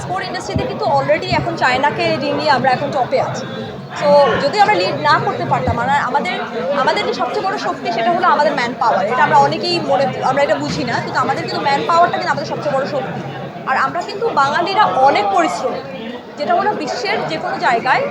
Export ইন্ডাস্ট্রিতে কিন্তু already এখন চায়নাকে ডিঙিয়ে আমরা এখন টপে আছি। সো যদি আমরা লিড না করতে পারতাম মানে আমাদের আমাদের যে সবচেয়ে বড় শক্তি সেটা হলো আমাদের ম্যান পাওয়ার এটা আমরা অনেকেই মনে, আমরা এটা বুঝি না, কিন্তু আমাদের কিন্তু ম্যান পাওয়ারটা কিন্তু আমাদের সবচেয়ে বড় শক্তি। আর আমরা কিন্তু বাঙালিরা অনেক পরিশ্রমী। যেটা হলো বিশ্বের যে কোনো জায়গায়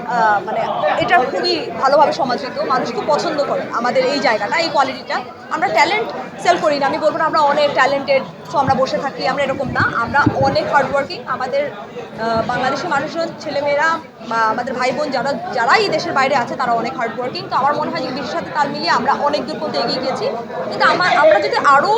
মানে এটা খুবই ভালোভাবে সমাদৃত। মানুষ খুব পছন্দ করে আমাদের এই জায়গাটা এই কোয়ালিটিটা আমরা ট্যালেন্ট সেল করি না। আমি বলব না আমরা অনেক ট্যালেন্টেড সো আমরা বসে থাকি আমরা এরকম না। আমরা অনেক হার্ডওয়ার্কিং আমাদের আহ, বাংলাদেশের মানুষজন ছেলেমেয়েরা বা আমাদের ভাই বোন যারা যারা এই দেশের বাইরে আছে তারা অনেক হার্ডওয়ার্কিং তো আমার মনে হয় যে বিশ্বের সাথে তাল মিলিয়ে আমরা অনেক দূর পর্যন্ত এগিয়ে গেছি কিন্তু আমার আমরা যদি আরও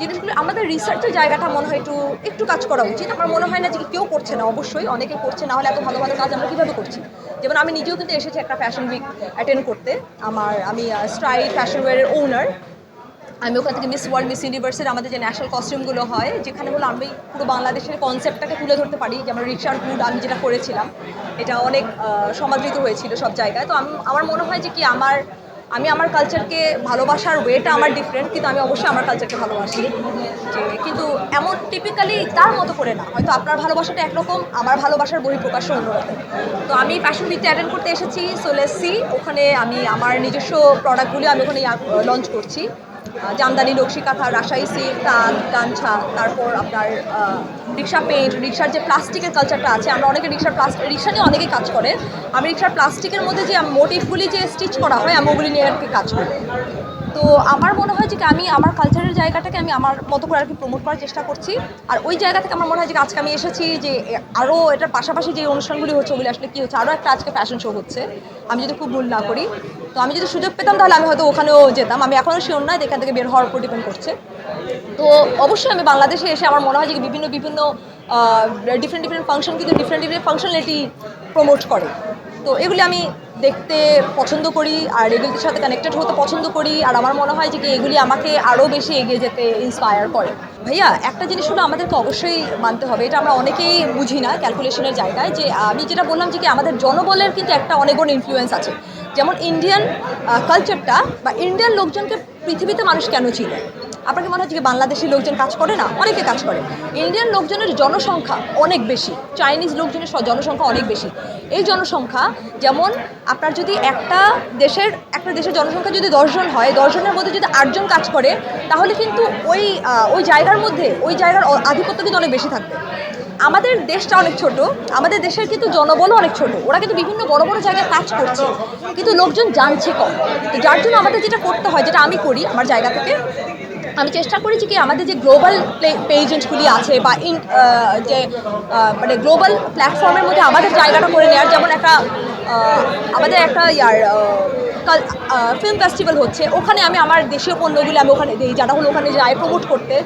জিনিসগুলো আমাদের রিসার্চের জায়গাটা মনে হয় একটু একটু কাজ করা উচিত। আমার মনে হয় না যে কেউ করছে না, অবশ্যই। অনেকে করছে, না হলে এত ভালো ভালো কাজ আমরা কীভাবে করছি? যেমন আমি নিজেও কিন্তু এসেছি একটা ফ্যাশন উইক অ্যাটেন্ড করতে। আমার, আমি স্ট্রাই ফ্যাশন ওয়ারের ওনার আমি ওখান থেকে মিস ওয়ার্ল্ড মিস ইউনিভার্সের আমাদের যে ন্যাশনাল কস্টিউমগুলো হয়, যেখানে হলো আমি পুরো বাংলাদেশের কনসেপ্টটাকে তুলে ধরতে পারি। যেমন রিক্সার গুড আমি যেটা করেছিলাম, এটা অনেক সমাদৃত হয়েছিল সব জায়গায়। তো আমি, আমার মনে হয় যে কি আমার আমি আমার কালচারকে ভালোবাসার ওয়েটা আমার ডিফারেন্ট কিন্তু আমি অবশ্যই আমার কালচারকে ভালোবাসি। কিন্তু এমন টিপিক্যালি তার মতো করে না। হয়তো আপনার ভালোবাসাটা একরকম, আমার ভালোবাসার বহিঃপ্রকাশ অন্যরকম। তো আমি ফ্যাশন উইকটা অ্যাটেন্ড করতে এসেছি সোলেসি ওখানে আমি, আমার নিজস্ব প্রোডাক্টগুলি আমি ওখানে লঞ্চ করছি। জামদানি নকশি কাঁথা রাজশাহী সিল্ক তাঁত, গামছা, তারপর আপনার রিক্সা পেইন্ট রিক্সার যে প্লাস্টিকের কালচারটা আছে, আমরা অনেকে রিক্সার প্লাস্টিক রিক্সা নিয়ে অনেকেই কাজ করে, আমি রিক্সার প্লাস্টিকের মধ্যে যে মোটিভগুলি যে স্টিচ করা হয়, আমি ওগুলি নিয়ে আর কি কাজ করি। তো আমার মনে হয় যে আমি আমার কালচারের জায়গাটাকে আমি আমার মতো করে আর কি প্রমোট করার চেষ্টা করছি। আর ওই জায়গা থেকে আমার মনে হয় যে আজকে আমি এসেছি যে আরও এটার পাশাপাশি যে অনুষ্ঠানগুলি হচ্ছে, ওগুলি আসলে কী হচ্ছে আরও একটা আজকে ফ্যাশন শো হচ্ছে। আমি যদি খুব ভুল না করি তো আমি যদি সুযোগ পেতাম, তাহলে আমি হয়তো ওখানেও যেতাম। আমি এখনও শিওর নয়, এখান থেকে বের হওয়ার উপর ডিপেন্ড করছে। তো অবশ্যই আমি বাংলাদেশে এসে আমার মনে হয় যে বিভিন্ন বিভিন্ন ডিফারেন্ট ডিফারেন্ট ফাংশন কিন্তু ডিফারেন্ট ডিফারেন্ট ফাংশনালিটি প্রমোট করে। তো এগুলি আমি দেখতে পছন্দ করি, আর এগুলির সাথে কানেক্টেড হতে পছন্দ করি, আর আমার মনে হয় যে এগুলি আমাকে আরও বেশি এগিয়ে যেতে ইন্সপায়ার করে। ভাইয়া, একটা জিনিস হলো আমাদেরকে অবশ্যই মানতে হবে, এটা আমরা অনেকেই বুঝি না ক্যালকুলেশনের জায়গায়, যে আমি যেটা বললাম যে কি আমাদের জনবলের কিন্তু একটা অনেক বড় ইনফ্লুয়েন্স আছে। যেমন ইন্ডিয়ান কালচারটা বা ইন্ডিয়ান লোকজনকে পৃথিবীতে মানুষ কেন ছিল আপনার কি মনে হচ্ছে কি বাংলাদেশি লোকজন কাজ করে না? অনেকে কাজ করে। ইন্ডিয়ান লোকজনের জনসংখ্যা অনেক বেশি। চাইনিজ লোকজনের জনসংখ্যা অনেক বেশি। এই জনসংখ্যা যেমন আপনার যদি একটা দেশের একটা দেশের জনসংখ্যা যদি দশজন হয় দশজনের মধ্যে যদি আটজন কাজ করে, তাহলে কিন্তু ওই ওই জায়গার মধ্যে, ওই জায়গার আধিপত্য কিন্তু অনেক বেশি থাকবে। আমাদের দেশটা অনেক ছোট, আমাদের দেশের কিন্তু জনবলও অনেক ছোট। ওরা কিন্তু বিভিন্ন বড় বড় জায়গায় কাজ করছে। কিন্তু লোকজন জানছে কম। তো যার জন্য আমাদের যেটা করতে হয়, যেটা আমি করি, আমার জায়গা থেকে আমি চেষ্টা করেছি কি আমাদের যে গ্লোবাল পেজেন্টগুলি আছে বা ইন যে মানে গ্লোবাল প্ল্যাটফর্মের মধ্যে আমাদের জায়গাটা করে নেওয়ার যেমন একটা আমাদের একটা ইয়ার ফিল্ম ফেস্টিভ্যাল হচ্ছে, ওখানে আমি আমার দেশীয় পণ্যগুলি আমি ওখানে দিই, যারা হলো ওখানে যাই প্রমোট করতে।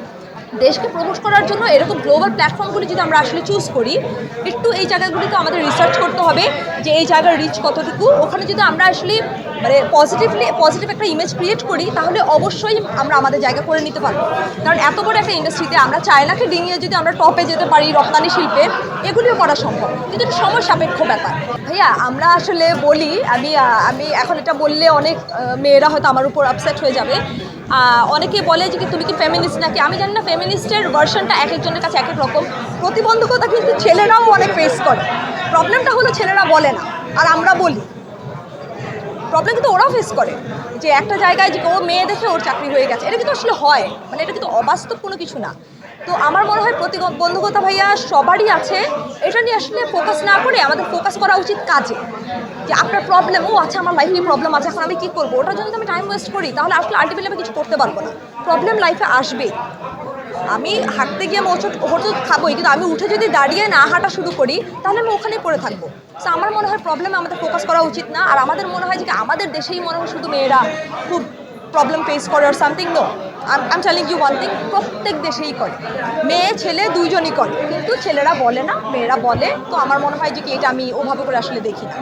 দেশকে প্রমোট করার জন্য এরকম গ্লোবাল প্ল্যাটফর্মগুলি যদি আমরা আসলে চুজ করি, একটু এই জায়গাগুলিতে আমাদের রিসার্চ করতে হবে যে এই জায়গার রিচ কতটুকু। ওখানে যদি আমরা আসলে মানে পজিটিভলি পজিটিভ একটা ইমেজ ক্রিয়েট করি, তাহলে অবশ্যই আমরা আমাদের জায়গা করে নিতে পারব। কারণ এত বড় একটা ইন্ডাস্ট্রিতে আমরা চায়নাকে ডিঙিয়ে যদি আমরা টপে যেতে পারি রপ্তানি শিল্পে, এগুলিও করা সম্ভব। কিন্তু এটা সময় সাপেক্ষ ব্যাপার। ভাইয়া, আমরা আসলে বলি, আমি আমি এখন এটা বললে অনেক মেয়েরা হয়তো আমার উপর আপসেট হয়ে যাবে। অনেকে বলে যে তুমি কি ফেমিনিস্ট নাকি? আমি জানি না ফেমিনিস্টের ভার্সনটা এক একজনের কাছে এক এক রকম। প্রতিবন্ধকতা কিন্তু ছেলেরাও অনেক ফেস করে। প্রবলেমটা হলো ছেলেরা বলে না, আর আমরা বলি। প্রবলেম কিন্তু ওরাও ফেস করে, যে একটা জায়গায় যে ও মেয়ে দেখে ওর চাকরি হয়ে গেছে। এটা কিন্তু আসলে হয় মানে এটা কিন্তু অবাস্তব কোনো কিছু না। তো আমার মনে হয় প্রতি প্রতিবন্ধকতা ভাইয়া সবারই আছে। এটা নিয়ে আসলে ফোকাস না করে আমাদের ফোকাস করা উচিত কাজে। যে আপনার প্রবলেম ও আচ্ছা আমার লাইফে প্রবলেম আছে, এখন আমি কী করব? ওটার জন্য আমি টাইম ওয়েস্ট করি। তাহলে আসলে আলটিমেটলি আমি কিছু করতে পারব না। প্রবলেম লাইফে আসবে। আমি হাঁটতে গিয়ে মোচট হোটেল খাবোই, কিন্তু আমি উঠে যদি দাঁড়িয়ে না হাঁটা শুরু করি, তাহলে আমি ওখানেই পড়ে থাকব। তো আমার মনে হয় প্রবলেমে আমাদের ফোকাস করা উচিত না। আর আমাদের মনে হয় যে আমাদের দেশেই মনে হয় শুধু মেয়েরা খুব প্রবলেম ফেস করে আর something no I'm telling you one thing প্রত্যেক দেশেই করে। মেয়ে, ছেলে দুইজনই করে। কিন্তু ছেলেরা বলে না, মেয়েরা বলে, তো আমার মনে হয় যে কি, এটা আমি ওভাবে করে আসলে দেখি না।